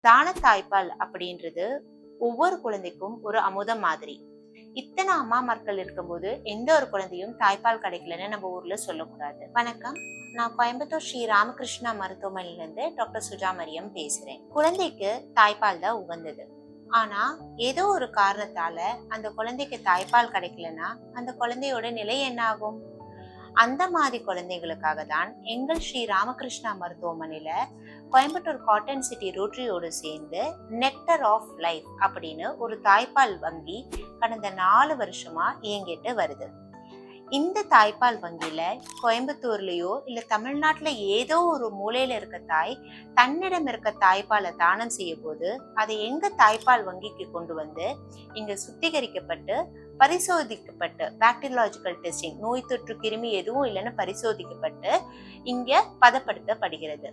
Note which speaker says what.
Speaker 1: தான தாய்ப்பால் அப்படின்றது ஒவ்வொரு குழந்தைக்கும் ஒரு அமுதம் மாதிரி. இத்தனை அம்மாமார்கள் இருக்கும்போது எந்த ஒரு குழந்தையும் தாய்ப்பால் கிடைக்கலன்னு நம்ம ஊர்ல சொல்லக்கூடாது. வணக்கம். நான் கோயம்புத்தூர் ஸ்ரீ ராமகிருஷ்ணா மருத்துவமனையிலிருந்து டாக்டர் சுஜா மரியம் பேசுறேன். குழந்தைக்கு தாய்ப்பால் தான் உகந்தது. ஆனா ஏதோ ஒரு காரணத்தால அந்த குழந்தைக்கு தாய்ப்பால் கிடைக்கலன்னா அந்த குழந்தையோட நிலை என்ன ஆகும்? அந்த மாதிரி குழந்தைகளுக்காக தான் எங்கள் ஸ்ரீ ராமகிருஷ்ணா மருத்துவமனையில கோயம்புத்தூர் காட்டன் சிட்டி ரோட்டரியோடு சேர்ந்து நெக்டர் ஆஃப் லைஃப் அப்படின்னு ஒரு தாய்ப்பால் வங்கி கடந்த நாலு வருஷமா இயங்கிட்டு வருது. இந்த தாய்ப்பால் வங்கியில கோயம்புத்தூர்லயோ இல்ல தமிழ்நாட்டுல ஏதோ ஒரு மூலையில இருக்க தாய் தன்னிடம் இருக்க தாய்ப்பாலை தானம் செய்ய போது அதை எங்க தாய்ப்பால் வங்கிக்கு கொண்டு வந்து இங்க சுத்திகரிக்கப்பட்டு பரிசோதிக்கப்பட்டு பாக்டீரியாலஜிக்கல் டெஸ்டிங் நோய் தொற்று கிருமி எதுவும் இல்லைன்னு பரிசோதிக்கப்பட்டு இங்க பதப்படுத்தப்படுகிறது.